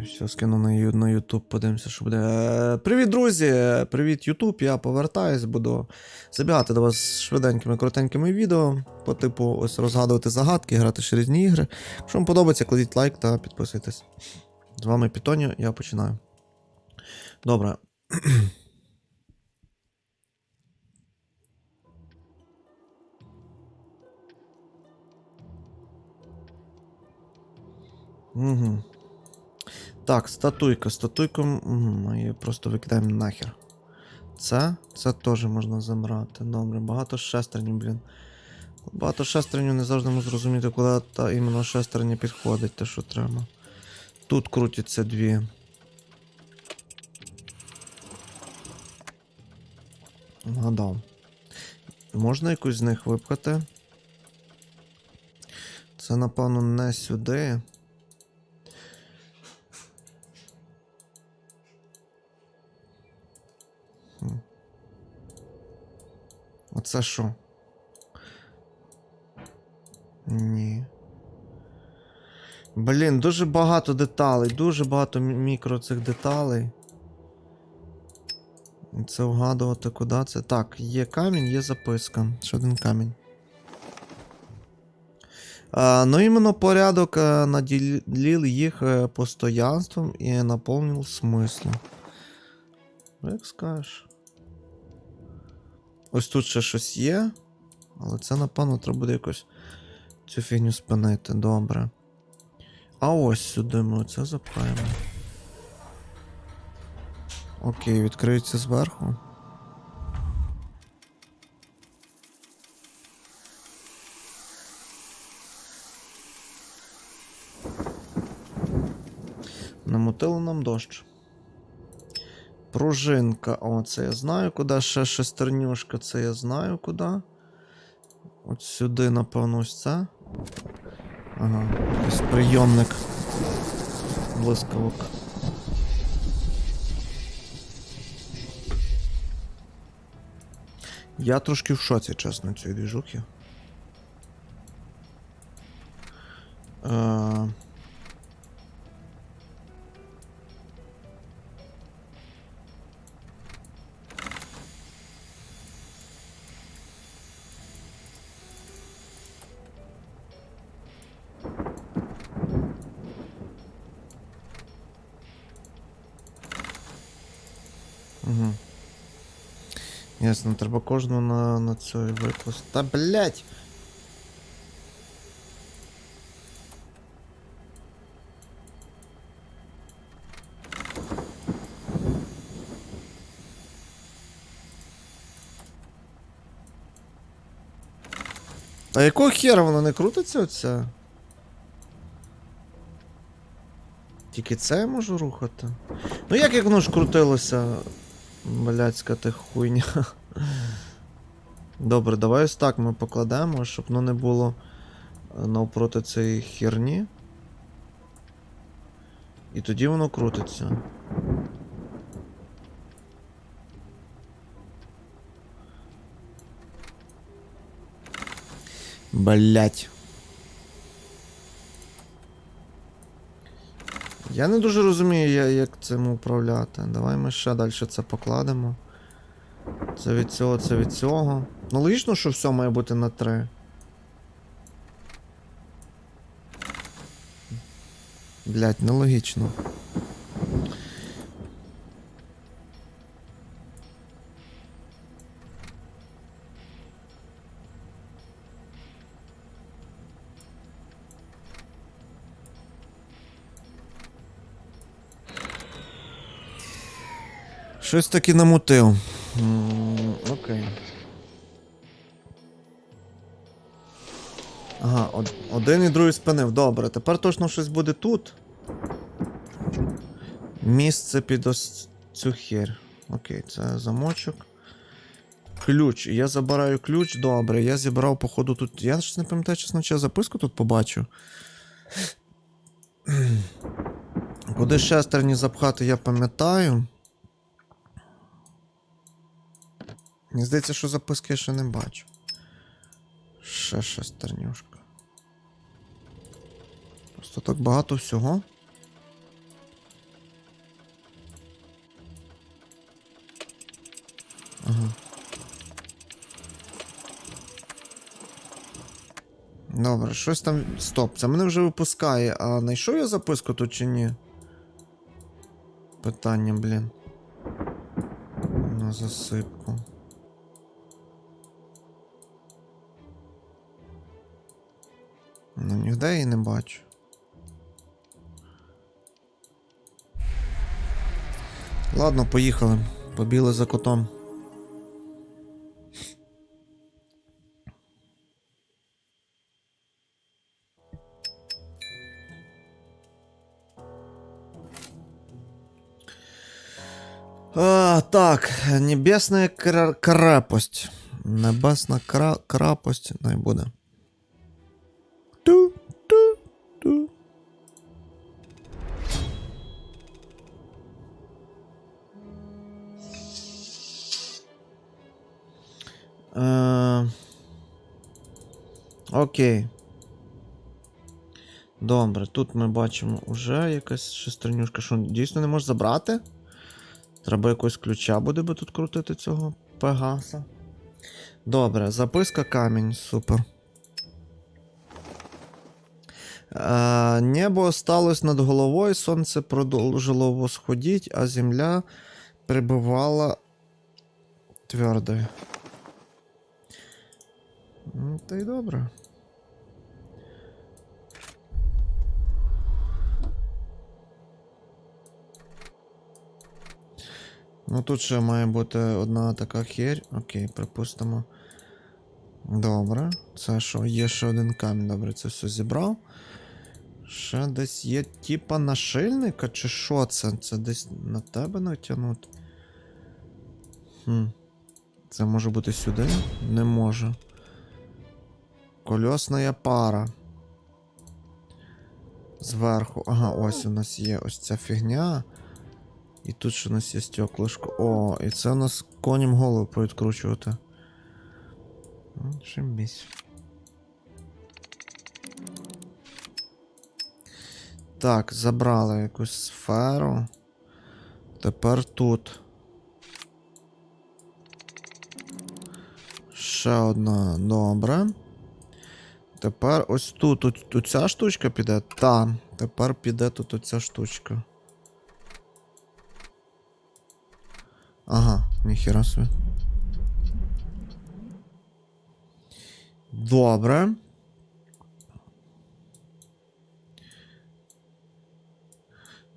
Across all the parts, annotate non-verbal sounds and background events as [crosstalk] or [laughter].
Все, скину на, Ю- на YouTube, подивимося, що буде. Е, Привіт, друзі! Привіт, YouTube. Я повертаюсь, буду забігати до вас швиденькими, коротенькими відео. По типу ось розгадувати загадки, грати ще різні ігри. Якщо вам подобається, кладіть лайк та підписуйтесь. З вами Пітоніо, я починаю. Добре. Угу. Так, статуйка. Статуйку ми її просто викидаємо нахер. Це? Це теж можна забрати. Добре, багато шестернів, блін. Багато шестернів не завжди можу зрозуміти, куди та іменно шестерня підходить, те, що треба. Тут крутяться дві. Вгадав. Можна якусь з них випхати? Це, напевно, не сюди. Оце що? Ні. Блін, дуже багато деталей, дуже багато мікро цих деталей. Це вгадувати, куди це. Так, є камінь, є записка. Ще один камінь. А, ну, іменно порядок е, наділив їх е, постоянством і наповнив смислом. Як скажеш. Ось тут ще щось є. Але це, напевно, треба буде якось цю фігню спинити. Добре. А ось сюди ми це запхаємо. Окей, відкриється зверху. Намотили нам дощ. Пружинка. О, це я знаю куди. Ще шестернюшка, це я знаю куди. От сюди, напевно, ось це. Ага, якийсь прийомник. Блискавок. Я трошки в шоці, чесно, цієї двіжухи. Е... Ясно, треба кожну на, на цю викласти. Та блять! А якого хера воно не крутиться оця? Тільки це я можу рухати. Ну як як воно ж крутилося? Блядська ти хуйня. Добре, давай ось так ми покладемо, щоб воно не було е, навпроти цієї херні. І тоді воно крутиться. Блять. Я не дуже розумію, як цим управляти. Давай ми ще далі це покладемо. Це від цього, це від цього. Ну логічно, що все має бути на 3. Блять, нелогічно. Щось таки намутив. Окей. Ага, один і другий спинив. Добре, тепер точно щось буде тут. Місце під ось цю хер. Окей, це замочок. Ключ. Я забираю ключ, добре. Я зібрав, походу, тут. Я ж не пам'ятаю, чесно, чи я записку тут побачив. Куди шестерні запхати, я пам'ятаю. Мені здається, що записки я ще не бачу. Ще ще стернюшка. Просто так багато всього. Ага. Добре, щось там. Стоп, це мене вже випускає, а знайшов я записку тут чи ні? Питання, блін. На засипку. Не бачу. Ладно, поїхали. Побіли за котом. А, так, небесна крапость. Небесна кра- крапость не Окей. Добре, тут ми бачимо уже якась шестернюшка. Що дійсно не можеш забрати? Треба якогось ключа буде би тут крутити цього Пегаса. Добре, записка камінь, супер. Е, небо осталось над головою, сонце продовжило восходіть, а земля прибувала твердою. Та й добре. Ну тут ще має бути одна така херь. Окей, припустимо. Добре. Це що? Є ще один камінь. Добре, це все зібрав. Ще десь є типа нашильника, чи що це? Це десь на тебе натягнути? Хм. Це може бути сюди? Не може. Кольосна пара. Зверху. Ага, ось у нас є ось ця фігня. І тут ще у нас є стеклишко. О, і це у нас коням голову повідкручувати. Ну, Шимбісь. Так, забрали якусь сферу. Тепер тут. Ще одна добре. Тепер ось тут. Тут, тут ця штучка піде? Та. Тепер піде тут оця штучка. Ага, ніхіра собі. Добре.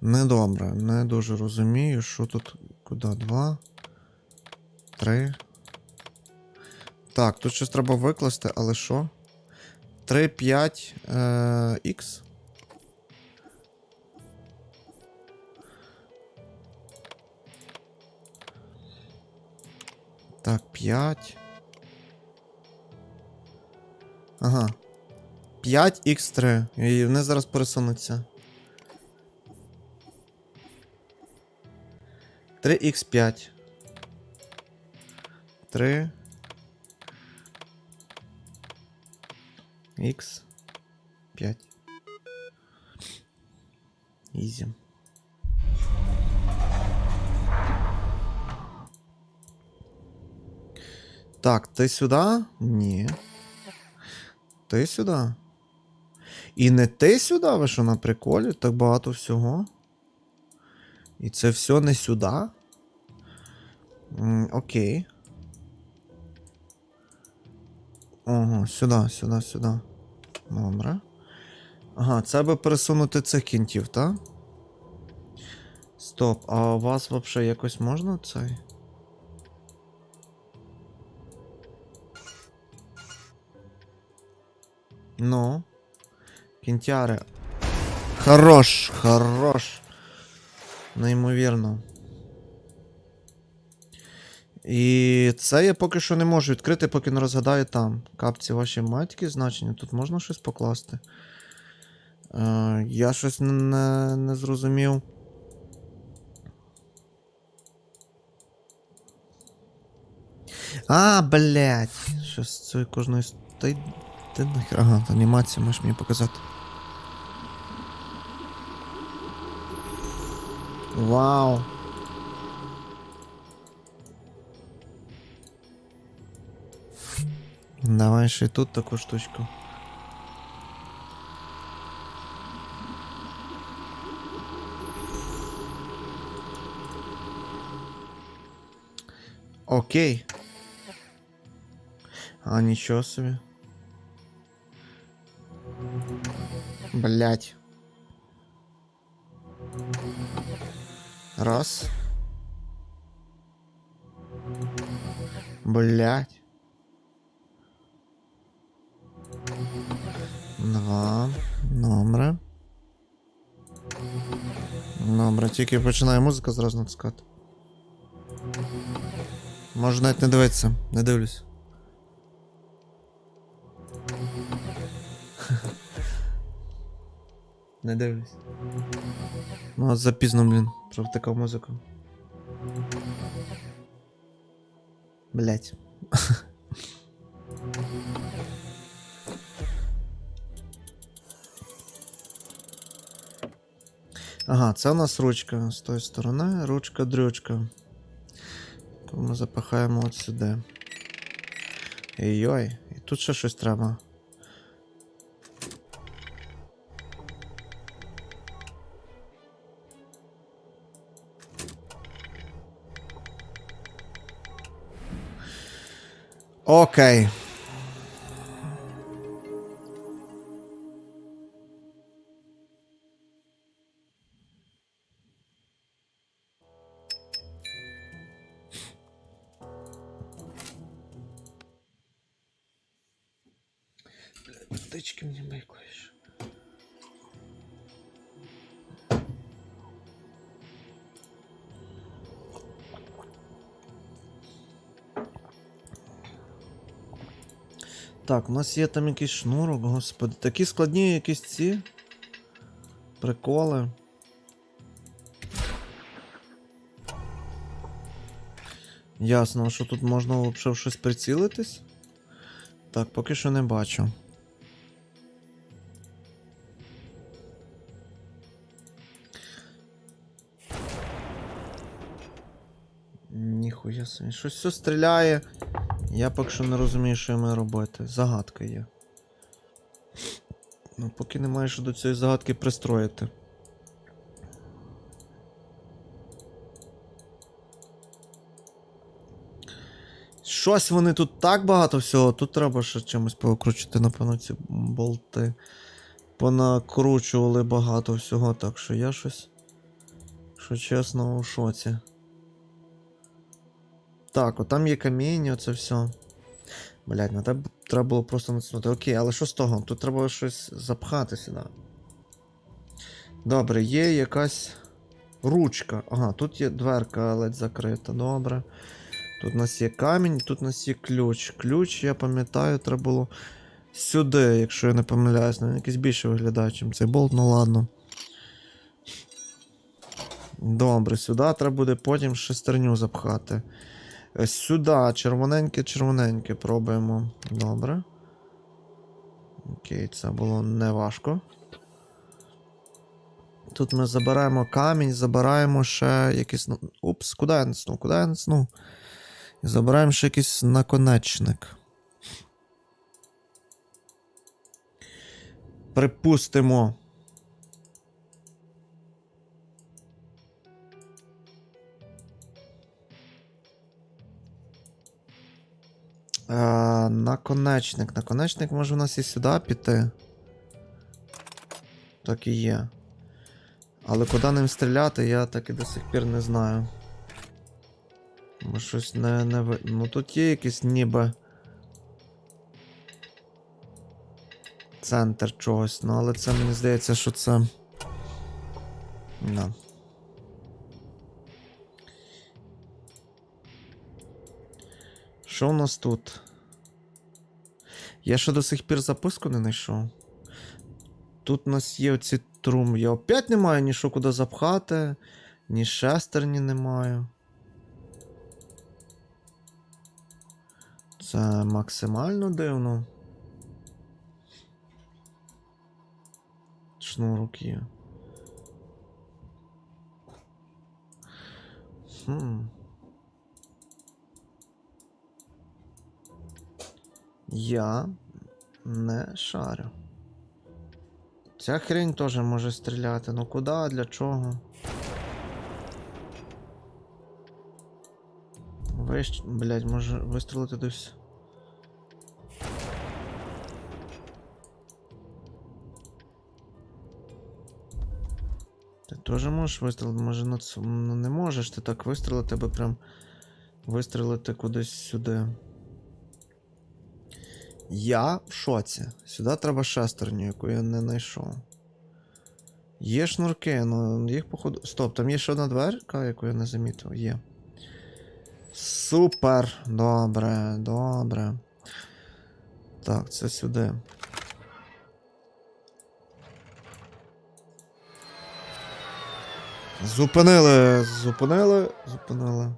Недобре. Не дуже розумію, що тут. Куди? Два. Три. Так, тут щось треба викласти, але що? 3, 5 е, X. Так, 5. Ага. 5х3. І вони зараз пересунуться. 3х5. 3. Х 5. Ізі. Так, ти сюди? Ні. Ти сюди? І не ти сюди, ви що на приколі? Так багато всього. І це все не сюди? Окей. Ага, сюди, сюди, сюди. Добре. Ага, це би пересунути цих кінтів, так? Стоп, а у вас взагалі якось можна цей? Ну. Кінтяри. Хорош, хорош. Неймовірно. І це я поки що не можу відкрити, поки не розгадаю там. Капці ваші матьки значення. Тут можна щось покласти. Е, я щось не, не, зрозумів. А, блядь. Щось з кожної. с- Та й. Ти нахер. Ага, анімацію можеш мені показати. Вау! Давай еще и тут такую штучку. Окей. А ничего себе. Блять. Раз. Блять. Два. Добре. Добре, тільки починає музика зразу натискати. Можу навіть не дивитися, не дивлюсь. Не дивлюсь. Ну, от запізно, блін, провтикав музику. Блять. [laughs] Ага, це у нас ручка з тої сторони, ручка-дрючка. Ми запихаємо от сюди. Ой-ой, і тут ще щось треба. Окей. Так, у нас є там якийсь шнурок, господи. Такі складні якісь ці. Приколи. Ясно, що тут можна взагалі в щось прицілитись? Так, поки що не бачу. Ніхуя собі. Щось все стріляє. Я поки що не розумію, що я маю робити. Загадка є. Ну, поки немає що до цієї загадки пристроїти. Щось вони тут так багато всього. Тут треба ще чимось повикручити, напевно, ці болти. Понакручували багато всього, так що я щось. Що чесно, у шоці. Так, от там є каміння, оце все. Блять, на тебе треба було просто натиснути. Окей, але що з того? Тут треба щось запхати сюди. Добре, є якась ручка. Ага, тут є дверка ледь закрита. Добре. Тут у нас є камінь, тут у нас є ключ. Ключ, я пам'ятаю, треба було сюди, якщо я не помиляюсь. Ну, він якийсь більше виглядає, ніж цей болт, ну ладно. Добре, сюди треба буде потім шестерню запхати. Сюди, червоненьке, червоненьке пробуємо. Добре. Окей, це було неважко. Тут ми забираємо камінь, забираємо ще якийсь. Упс, куди я несну? Куди я несну? І забираємо ще якийсь наконечник. Припустимо. А, наконечник. Наконечник може у нас і сюди піти. Так і є. Але куди ним стріляти, я так і до сих пір не знаю. Бо щось не, не. Ну тут є якийсь ніби. Центр чогось, ну але це мені здається, що це. No. Що у нас тут? Я ще до сих пір записку не знайшов. Тут у нас є оці трум. Я опять не маю ні що куди запхати, ні шестерні не маю. Це максимально дивно. Шнурок є. Хм. Я не шарю. Ця хрень теж може стріляти. Ну куди, для чого? Вищ... Блять, може вистрілити десь. Ти теж можеш вистрілити, може цьому ну, не можеш ти так вистрілити, аби прям вистрілити кудись сюди. Я в шоці. Сюди треба шестерню, яку я не знайшов. Є шнурки, ну їх походу. Стоп, там є ще одна дверка, яку я не замітив. Є. Супер! Добре, добре. Так, це сюди. Зупинили, зупинили, зупинили.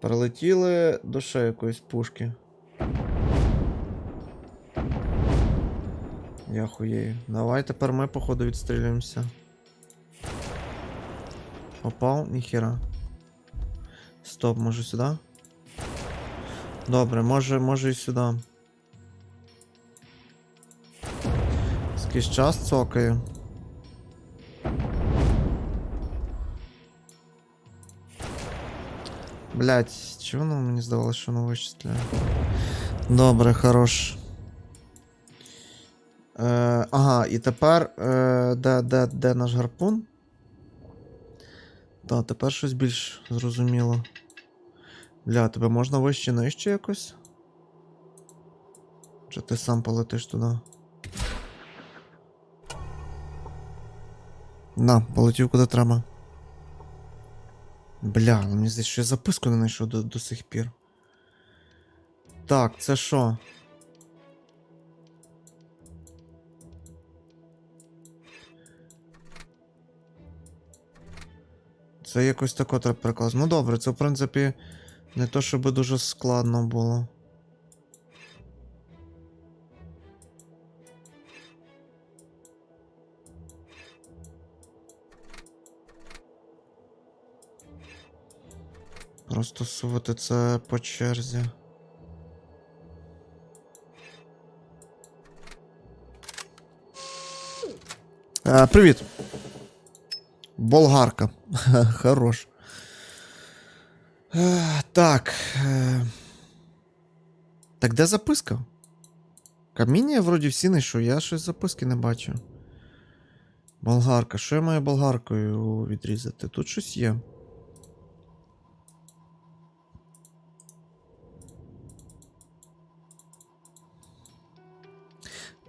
Прилетіли до ще якоїсь пушки. Я хуєю. Давай тепер ми, походу, відстрілюємося. Попав, ніхера. Стоп, може сюди? Добре, може, може і сюди. Скільки час цокає. Блять, чого воно мені здавалося, що воно вичисляє? Добре, хорош. Е, ага, і тепер. Е, де, де, де наш гарпун? Так, тепер щось більш зрозуміло. Бля, тебе можна вище нижче якось? Чи ти сам полетиш туди? На, полетів куди треба. Бля, ну мені здається, що я записку не знайшов до, до сих пір. Так, це що? Це якось тако треба перекласти. Ну добре, це в принципі не то, щоб дуже складно було. Просто сувати це по черзі. Е, привіт. Болгарка. [laughs] Хорош. Так. Так де записка? Каміння вроді всі знайшов, я щось записки не бачу. Болгарка. Що я маю болгаркою відрізати? Тут щось є.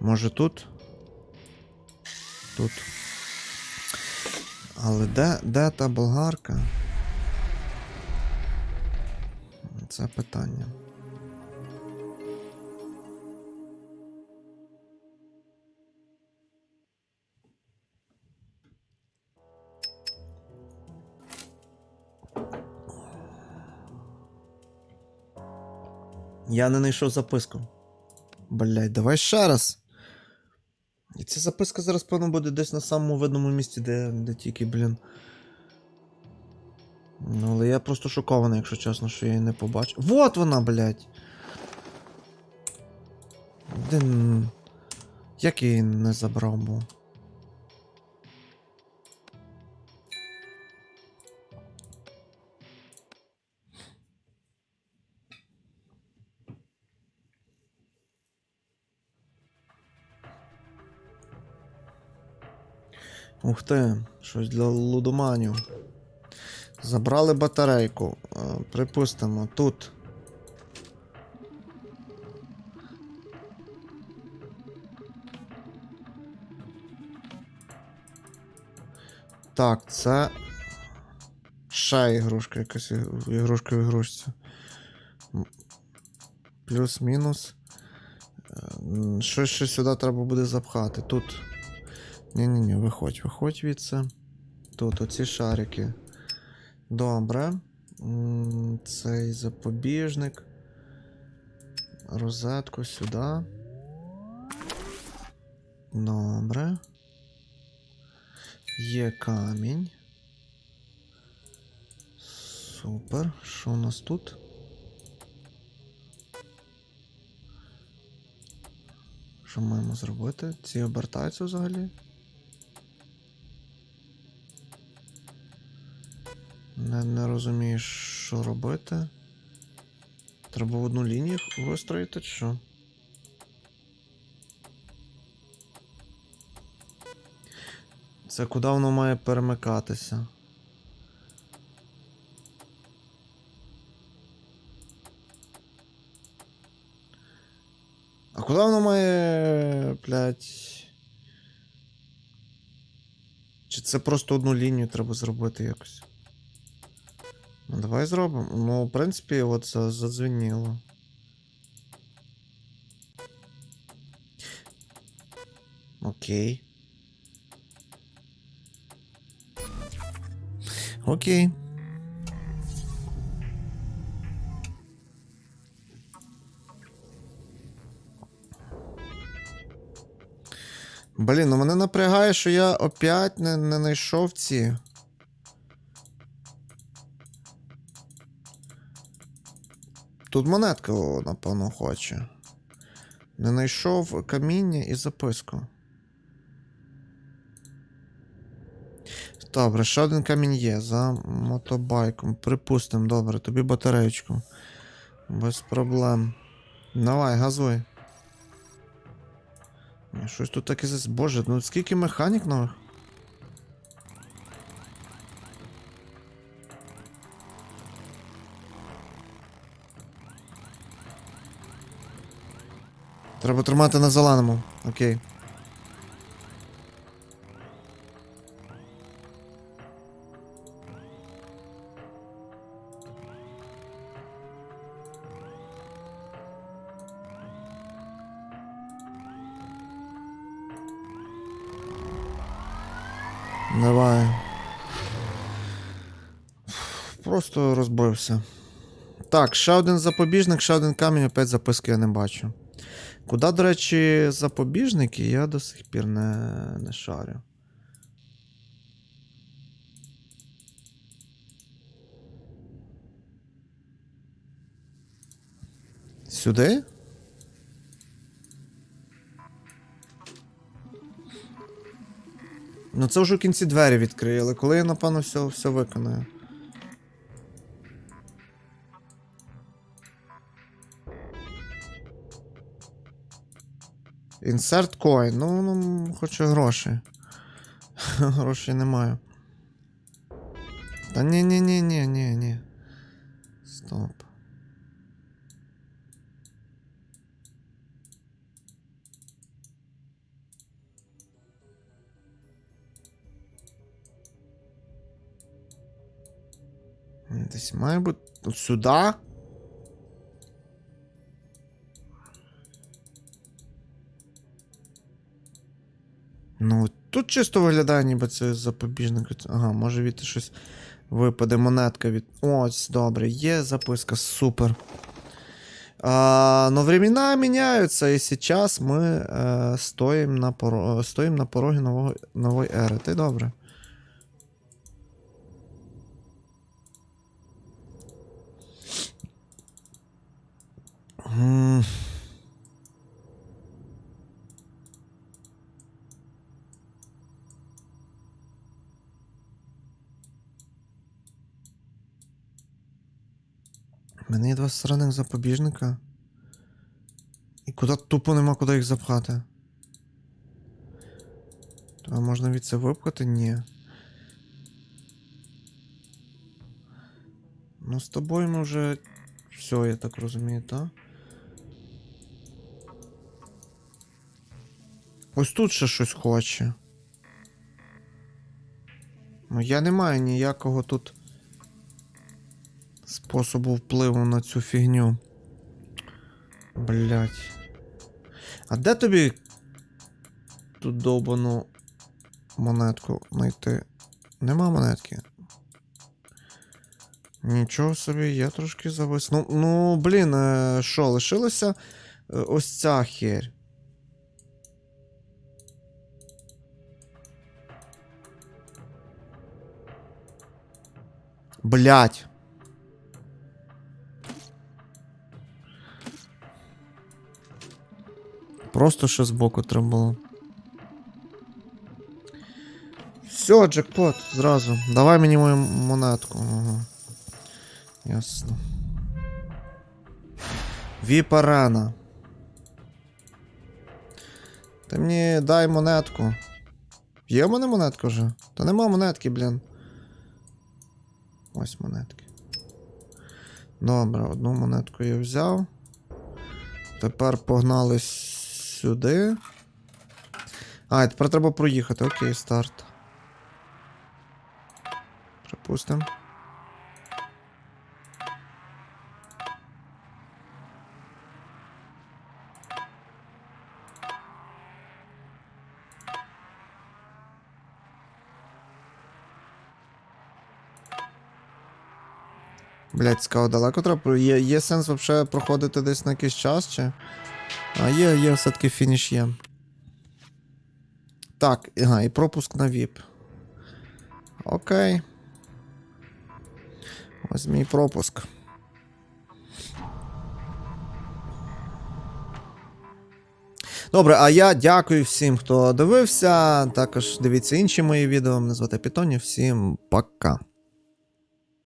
Може тут? Тут. Але де, де та болгарка? Це питання. Я не знайшов записку. Блять, давай ще раз. І ця записка зараз, певно, буде десь на самому видному місці, де, де тільки, блін. Ну, але я просто шокований, якщо чесно, що я її не побачив. Вот вона, блядь! Дин... Як я її не забрав був? Ух ти, щось для лудоманів. Забрали батарейку. Е, Припустимо, тут. Так, це. Ще ігрушка, якась ігрушка в ігрушці. Плюс-мінус. Е, Щось ще сюди треба буде запхати. Тут. Ні-ні-ні, виходь, виходь від це. Тут оці шарики. Добре. Цей запобіжник. Розетку сюди. Добре. Є камінь. Супер. Що у нас тут? Що маємо зробити? Ці обертаються взагалі? Не, не розумію, що робити. Треба в одну лінію вистроїти, чи що? Це куди воно має перемикатися? А куди воно має, блядь... Чи це просто одну лінію треба зробити якось? Давай зробимо. Ну, в принципі, от за- задзвеніло. Окей. Окей. Блін, ну мене напрягає, що я опять не знайшов ці. Тут монетка, напевно, хоче. Не знайшов каміння і записку. Добре, ще один камінь є за мотобайком. Припустимо, добре, тобі батареєчку. Без проблем. Давай, газуй. Щось тут таке. Боже, ну скільки механік нових? Треба тримати на зеленому. Окей. Давай. Просто розбився. Так, ще один запобіжник, ще один камінь, опять записки я не бачу. Куди, до речі, запобіжники, я до сих пір не, не шарю. Сюди? Ну це вже в кінці двері відкрили. Коли я, напевно, все, все виконаю. Insert coin. Ну, ну, хочу гроші. [laughs] Грошей не маю. Та ні, ні, ні, ні, ні, ні. Стоп. Десь має бути. Сюди. Чисто виглядає, ніби це запобіжник. Ага, може від щось випаде монетка від. Ось, добре, є записка, супер. А, но времена меняются, и сейчас мы э, стоим, на поро... стоим на пороге нового... новой ери. Ти добре. М. У мене є два сраних запобіжника. І куди тупо нема куди їх запхати. То можна від це випхати? Ні. Ну, з тобою ми вже. Все, я так розумію, так? Ось тут ще щось хоче. Ну, я не маю ніякого тут способу впливу на цю фігню. Блять. А де тобі тут довбану монетку знайти? Нема монетки. Нічого собі, я трошки завис. Ну, ну блін, е, що, лишилося е, ось ця херь. Блять. Просто ще збоку треба було. Все, джекпот, зразу. Давай мені мою монетку. Ага. Ясно. Віп-арена. Ти мені дай монетку. Є в мене монетка вже? Та нема монетки, блін. Ось монетки. Добре, одну монетку я взяв. Тепер погнали сюди. А, тепер треба проїхати. Окей, старт. Припустимо. Блять, цікаво, далеко треба. Є, є сенс взагалі проходити десь на якийсь час чи. А, є, є, все-таки фініш є. Так, ага, і пропуск на VIP. Окей. Ось мій пропуск. Добре, а я дякую всім, хто дивився. Також дивіться інші мої відео. Мене звати Пітоні. Всім пока.